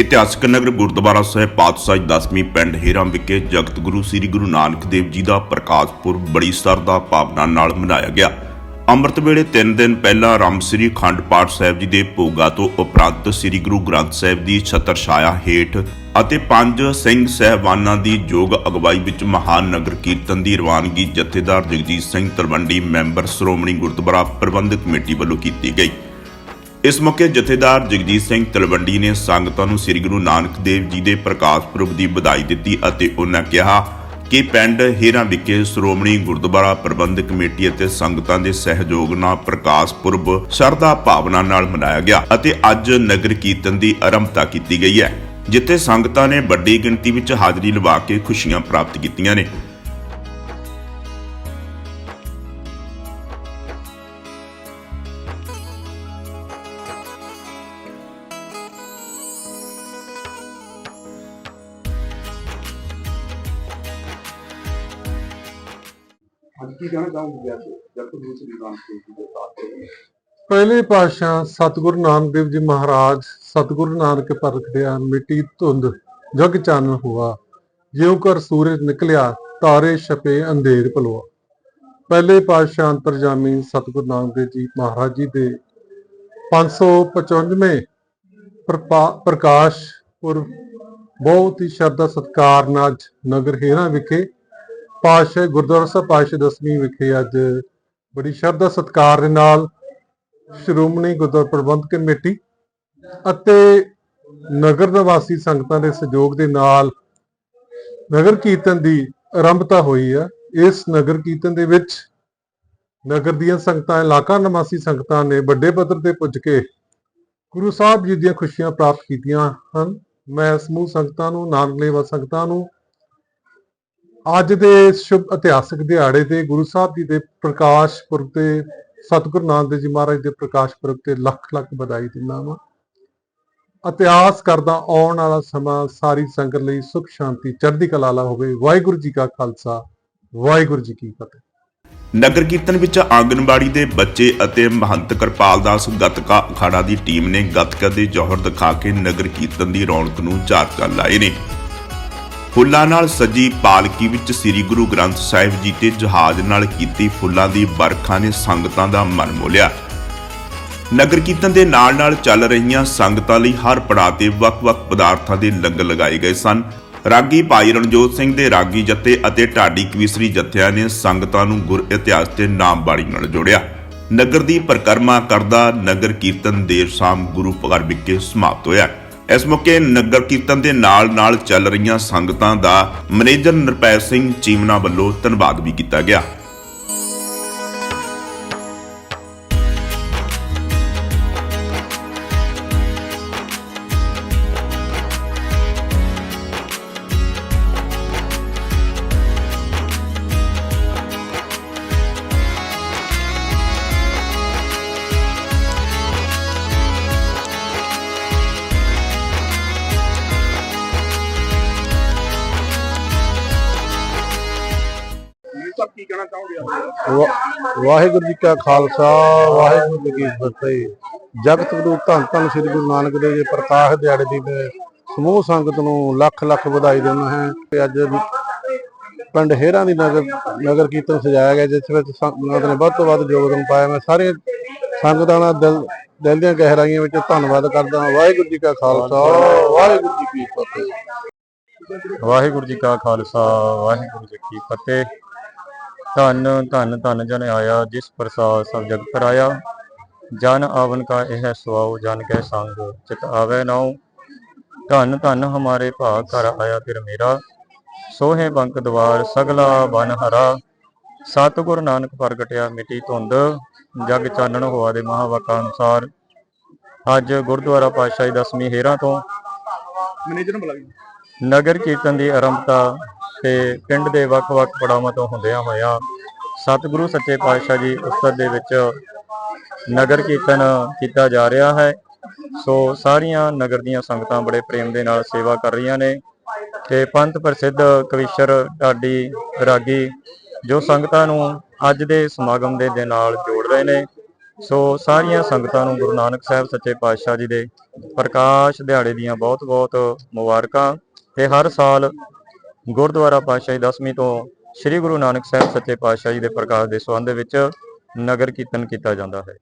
ਇਤਿਹਾਸਕ ਨਗਰ ਗੁਰਦੁਆਰਾ ਸਾਹਿਬ ਪਾਤਸ਼ਾਹ ਦਸਵੀਂ ਪਿੰਡ ਹੀਰਾਂ ਵਿਖੇ ਜਗਤ ਗੁਰੂ ਸ੍ਰੀ ਗੁਰੂ ਨਾਨਕ ਦੇਵ ਜੀ ਦਾ ਪ੍ਰਕਾਸ਼ ਪੁਰਬ ਬੜੀ ਸ਼ਰਧਾ ਭਾਵਨਾ ਨਾਲ ਮਨਾਇਆ ਗਿਆ। ਅੰਮ੍ਰਿਤ ਵੇਲੇ 3 ਦਿਨ ਪਹਿਲਾਂ ਰਾਮ ਸ੍ਰੀ ਅਖੰਡ ਪਾਠ ਸਾਹਿਬ ਜੀ ਦੇ ਭੋਗਾ ਤੋਂ ਉਪਰੰਤ ਸ੍ਰੀ ਗੁਰੂ ਗ੍ਰੰਥ ਸਾਹਿਬ ਦੀ ਛਤਰ ਛਾਇਆ ਹੇਠ ਅਤੇ ਪੰਜ ਸਿੰਘ ਸਹਿਬਾਨਾਂ ਦੀ ਯੋਗ ਅਗਵਾਈ ਵਿੱਚ ਮਹਾਨ ਨਗਰ ਕੀਰਤਨ ਦੀ ਰਵਾਨਗੀ ਜਥੇਦਾਰ ਜਗਜੀਤ ਸਿੰਘ ਤਲਵੰਡੀ ਮੈਂਬਰ ਸ਼੍ਰੋਮਣੀ ਗੁਰਦੁਆਰਾ ਪ੍ਰਬੰਧਕ ਕਮੇਟੀ ਵੱਲੋਂ ਕੀਤੀ ਗਈ। ਇਸ ਮੌਕੇ ਜਥੇਦਾਰ ਜਗਜੀਤ ਸਿੰਘ ਤਲਵੰਡੀ ਨੇ ਸੰਗਤਾਂ ਨੂੰ ਸ੍ਰੀ ਗੁਰੂ ਨਾਨਕ ਦੇਵ ਜੀ ਦੇ ਪ੍ਰਕਾਸ਼ ਪੁਰਬ ਦੀ ਵਧਾਈ ਦਿੱਤੀ ਅਤੇ ਉਹਨਾਂ ਕਿਹਾ ਕਿ ਪਿੰਡ ਹੀਰਾਂ ਵਿਖੇ ਸ਼੍ਰੋਮਣੀ ਗੁਰਦੁਆਰਾ ਪ੍ਰਬੰਧਕ ਕਮੇਟੀ ਅਤੇ ਸੰਗਤਾਂ ਦੇ ਸਹਿਯੋਗ ਨਾਲ ਪ੍ਰਕਾਸ਼ ਪੁਰਬ ਸ਼ਰਧਾ ਭਾਵਨਾ ਨਾਲ ਮਨਾਇਆ ਗਿਆ ਅਤੇ ਅੱਜ ਨਗਰ ਕੀਰਤਨ ਦੀ ਆਰੰਭਤਾ ਕੀਤੀ ਗਈ ਹੈ, ਜਿੱਥੇ ਸੰਗਤਾਂ ਨੇ ਵੱਡੀ ਗਿਣਤੀ ਵਿੱਚ ਹਾਜ਼ਰੀ ਲਵਾ ਕੇ ਖੁਸ਼ੀਆਂ ਪ੍ਰਾਪਤ ਕੀਤੀਆਂ ਨੇ। ਕੀ ਕਹਿਣਾ ਚਾਹੋਗੇ ਜਗਤ ਗੁਰੂ ਸ੍ਰੀ ਰਾਮ ਜੀ ਦੇ ਸਾਥ ਪਹਿਲੇ ਪਾਤਸ਼ਾਹ ਸਤਿਗੁਰੂ ਨਾਨਕ ਜੀ ਮਹਾਰਾਜ ਸਤਿਗੁਰੂ ਨਾਨਕ ਪਰਖਿਆ ਮਿੱਟੀ ਧੁੰਦ ਜਗ ਚਾਨਣ ਹੁਆ, ਜਿਉ ਕਰ ਸੂਰਜ ਨਿਕਲਿਆ, ਤਾਰੇ ਛਪੇ, ਅੰਧੇਰ ਭਲੋਆ। ਪਹਿਲੇ ਪਾਤਸ਼ਾਹ ਅੰਤਰਜਾਮੀ ਸਤਿਗੁਰੂ ਨਾਨਕ ਦੇਵ ਜੀ ਮਹਾਰਾਜ ਜੀ ਦੇ 555ਵੇਂ ਪ੍ਰਪਾ- ਪ੍ਰਕਾਸ਼ ਪੁਰਬ। ਬਹੁਤ ਹੀ ਸ਼ਰਧਾ ਸਤਿਕਾਰ ਨਾਲ ਨਗਰ ਹੇਰਾ ਵਿਖੇ ਪਾਤਸ਼ਾਹ, ਗੁਰਦੁਆਰਾ ਸਾਹਿਬ ਪਾਤਸ਼ਾਹ ਦਸਵੀਂ ਵਿਖੇ ਅੱਜ ਬੜੀ ਸ਼ਰਧਾ ਸਤਿਕਾਰ ਦੇ ਨਾਲ ਸ਼੍ਰੋਮਣੀ ਗੁਰਦੁਆਰਾ ਪ੍ਰਬੰਧਕ ਕਮੇਟੀ ਅਤੇ ਨਗਰ ਨਿਵਾਸੀ ਸੰਗਤਾਂ ਦੇ ਸਹਿਯੋਗ ਦੇ ਨਾਲ ਨਗਰ ਕੀਰਤਨ ਦੀ ਆਰੰਭਤਾ ਹੋਈ ਹੈ ਇਸ ਨਗਰ ਕੀਰਤਨ ਦੇ ਵਿੱਚ ਨਗਰ ਦੀਆਂ ਸੰਗਤਾਂ, ਇਲਾਕਾ ਨਿਵਾਸੀ ਸੰਗਤਾਂ ਨੇ ਵੱਡੇ ਪੱਧਰ ਤੇ ਪੁੱਜ ਕੇ ਗੁਰੂ ਸਾਹਿਬ ਜੀ ਦੀਆਂ ਖੁਸ਼ੀਆਂ ਪ੍ਰਾਪਤ ਕੀਤੀਆਂ ਹਨ। ਮੈਂ ਸਮੂਹ ਸੰਗਤਾਂ ਨੂੰ ਨਾਨਕ ਲੇਵਾ ਸੰਗਤਾਂ ਨੂੰ ਅੱਜ ਦੇ ਸ਼ੁਭ ਇਤਿਹਾਸਕ ਦਿਹਾੜੇ ਤੇ ਗੁਰੂ ਸਾਹਿਬ ਜੀ ਦੇ ਪ੍ਰਕਾਸ਼ ਪੁਰਬ ਤੇ ਸਤਿਗੁਰੂ ਨਾਨਕ ਜੀ ਮਹਾਰਾਜ ਦੇ ਪ੍ਰਕਾਸ਼ ਪੁਰਬ ਤੇ ਲੱਖ ਲੱਖ ਵਧਾਈ ਦਿੰਦਾ ਹਾਂ ਇਤਿਹਾਸ ਕਰਦਾ ਆਉਣ ਵਾਲਾ ਸਮਾਂ ਸਾਰੀ ਸੰਗਤ ਲਈ ਸੁਖ, ਸ਼ਾਂਤੀ, ਚੜ੍ਹਦੀ ਕਲਾ ਵਾਲਾ ਹੋਵੇ। ਵਾਹਿਗੁਰੂ ਜੀ ਕਾ ਖਾਲਸਾ, ਵਾਹਿਗੁਰੂ ਜੀ ਕੀ ਫਤਿਹ। ਨਗਰ ਕੀਰਤਨ ਵਿੱਚ ਆਂਗਨਵਾੜੀ ਦੇ ਬੱਚੇ ਅਤੇ ਮਹੰਤ ਕਿਰਪਾਲ ਦਾਸ ਗੱਤਕਾ ਅਖਾੜਾ ਦੀ ਟੀਮ ਨੇ ਗੱਤਕਾ ਦੇ ਜੋਹਰ ਦਿਖਾ ਕੇ ਨਗਰ ਕੀਰਤਨ ਦੀ ਰੌਣਕ ਨੂੰ ਚਾਰ ਚੰਨ ਲਾਏ ਨੇ। ਫੁੱਲਾਂ ਨਾਲ ਸਜੀ ਪਾਲਕੀ ਵਿੱਚ ਸ੍ਰੀ ਗੁਰੂ ਗ੍ਰੰਥ ਸਾਹਿਬ ਜੀ ਤੇ ਜਹਾਜ਼ ਨਾਲ ਕੀਤੀ ਫੁੱਲਾਂ ਦੀ ਵਰਖਾ ਨੇ ਸੰਗਤਾਂ ਦਾ ਮਨ ਮੋਲਿਆ। ਨਗਰ ਕੀਰਤਨ ਦੇ ਨਾਲ ਨਾਲ ਚੱਲ ਰਹੀਆਂ ਸੰਗਤਾਂ ਲਈ ਹਰ ਪੜਾਅ ਤੇ ਵੱਖ-ਵੱਖ ਪਦਾਰਥਾਂ ਦੇ ਲੰਗਰ ਲਗਾਏ ਗਏ ਸਨ। ਰਾਗੀ ਭਾਈ ਰਣਜੋਤ ਸਿੰਘ ਦੇ ਰਾਗੀ ਜੱਥੇ ਅਤੇ ਢਾਡੀ ਕਵੀਸਰੀ ਜੱਥਿਆਂ ਨੇ ਸੰਗਤਾਂ ਨੂੰ ਗੁਰ ਇਤਿਹਾਸ ਤੇ ਨਾਮ ਬਾਣੀ ਨਾਲ ਜੋੜਿਆ। ਨਗਰ ਦੀ ਪਰਿਕਰਮਾ ਕਰਦਾ ਨਗਰ ਕੀਰਤਨ ਦੇਰ ਸ਼ਾਮ ਗੁਰੂ ਘਰ ਵਿਖੇ ਸਮਾਪਤ ਹੋਇਆ। ਇਸ ਮੌਕੇ ਨਗਰ ਕੀਰਤਨ ਦੇ ਨਾਲ ਨਾਲ ਚੱਲ ਰਹੀਆਂ ਸੰਗਤਾਂ ਦਾ ਮੈਨੇਜਰ ਨਿਰਪੈ ਸਿੰਘ ਚੀਮਨਾ ਵੱਲੋਂ ਧੰਨਵਾਦ ਵੀ ਕੀਤਾ ਗਿਆ। ਕੀ ਕਹਿਣਾ ਚਾਹੋਗੇ ਅੱਜ ਵਾ- ਵਾਹਿਗੁਰੂ ਜੀ ਕਾ ਖਾਲਸਾ ਵਾਹਿਗੁਰੂ ਜੀ ਕੀ ਫਤਿਹ। ਜਗਤ ਗੁਰੂ ਧੰਨ ਧੰਨ ਸ੍ਰੀ ਗੁਰੂ ਨਾਨਕ ਦੇਵ ਜੀ ਪ੍ਰਕਾਸ਼ ਦਿਹਾੜੇ ਦੀ ਸਮੂਹ ਸੰਗਤ ਨੂੰ ਲੱਖ ਲੱਖ ਵਧਾਈ ਦਿੰਦਾ ਹਾਂ। ਤੇ ਅੱਜ ਪਿੰਡ ਹੇਰਾਂ ਦੀ ਨਗਰ ਨਗਰ ਕੀਰਤਨ ਸਜਾਇਆ ਗਿਆ ਜਿਸ ਵਿੱਚ ਸੰਗਤ ਨੇ ਵੱਧ ਤੋਂ ਵੱਧ ਯੋਗਦਾਨ ਪਾਇਆ। ਮੈਂ ਸਾਰੇ ਸੰਗਤਾਂ ਦਾ ਦਿਲ ਦਿਲ ਦੀਆਂ ਗਹਿਰਾਈਆਂ ਵਿੱਚ ਧੰਨਵਾਦ ਕਰਦਾ ਹਾਂ। ਵਾਹਿਗੁਰੂ ਜੀ ਕਾ ਖਾਲਸਾ ਵਾਹਿਗੁਰੂ ਜੀ ਕੀ ਫਤਿਹ। ਵਾਹਿਗੁਰੂ ਜੀ ਕਾ ਖਾਲਸਾ ਵਾਹਿਗੁਰੂ ਜੀ ਕੀ ਫਤਿਹ। ਧੰਨ ਧੰਨ ਧੰਨ ਜਨ ਆਇਆ ਜਿਸ ਪ੍ਰਸਾਦ ਸਭ ਜਗ ਪਰ ਆਇਆ ਜਨ ਆਵਨ ਕਾ ਇਹ ਸੁਆਉ ਜਨ ਕੈ ਸੰਗ ਚਿਤ ਆਵੇ ਨਾਉ। ਧੰਨ ਧੰਨ ਹਮਾਰੇ ਭਾਗ ਘਰ ਆਇਆ ਫਿਰ ਮੇਰਾ। ਸੋਹੇ ਬੰਕ ਦਵਾਰ ਸਗਲਾ ਬਨ ਹਰਾ। ਸਤਿਗੁਰ ਨਾਨਕ ਪ੍ਰਗਟਿਆ ਮਿੱਟੀ ਧੁੰਦ। ਜਗ ਚਾਨਣ ਹੋਆ ਦੇ ਮਹਾਵਾਕਾ ਅਨੁਸਾਰ। ਅੱਜ ਗੁਰਦੁਆਰਾ ਪਾਤਸ਼ਾਹੀ ਦਸਵੀਂ ਹੇਰਾਂ ਤੋਂ ਮੈਨੇਜਰ ਨੂੰ ਬੁਲਾ ਨਗਰ ਕੀਰਤਨ ਦੀ ਆਰੰਭਤਾ ਤੇ ਪਿੰਡ ਦੇ ਵੱਖ-ਵੱਖ ਪੜਾਵਾਂ ਤੋਂ ਹੁੰਦਿਆਂ ਹੋਇਆਂ ਸਤਿਗੁਰੂ ਸੱਚੇ ਪਾਤਸ਼ਾਹ ਜੀ ਉਸਤਤ ਦੇ ਵਿੱਚ ਨਗਰ ਕੀਰਤਨ ਕੀਤਾ ਜਾ ਰਿਹਾ ਹੈ। ਸੋ ਸਾਰੀਆਂ ਨਗਰ ਦੀਆਂ ਸੰਗਤਾਂ ਬੜੇ ਪ੍ਰੇਮ ਦੇ ਨਾਲ ਸੇਵਾ ਕਰ ਰਹੀਆਂ ਨੇ ਤੇ ਪੰਥ ਪ੍ਰਸਿੱਧ ਕਵੀਸ਼ਰ ਢਾਡੀ ਰਾਗੀ ਜੋ ਸੰਗਤਾਂ ਨੂੰ ਅੱਜ ਦੇ ਸਮਾਗਮ ਦੇ ਦੇ ਨਾਲ ਜੋੜ ਰਹੇ ਨੇ। ਸੋ ਸਾਰੀਆਂ ਸੰਗਤਾਂ ਨੂੰ ਗੁਰੂ ਨਾਨਕ ਸਾਹਿਬ ਸੱਚੇ ਪਾਤਸ਼ਾਹ ਜੀ ਦੇ ਪ੍ਰਕਾਸ਼ ਦਿਹਾੜੇ ਦੀਆਂ ਬਹੁਤ-ਬਹੁਤ ਮੁਬਾਰਕਾਂ ਤੇ ਹਰ ਸਾਲ ਗੁਰਦੁਆਰਾ ਪਾਤਸ਼ਾਹੀ ਦਸਵੀਂ ਤੋਂ ਸ੍ਰੀ ਗੁਰੂ ਨਾਨਕ ਸਾਹਿਬ ਸੱਚੇ ਪਾਤਸ਼ਾਹ ਜੀ ਦੇ ਪ੍ਰਕਾਸ਼ ਦੇ ਸੰਬੰਧ ਵਿੱਚ ਨਗਰ ਕੀਰਤਨ ਕੀਤਾ ਜਾਂਦਾ ਹੈ।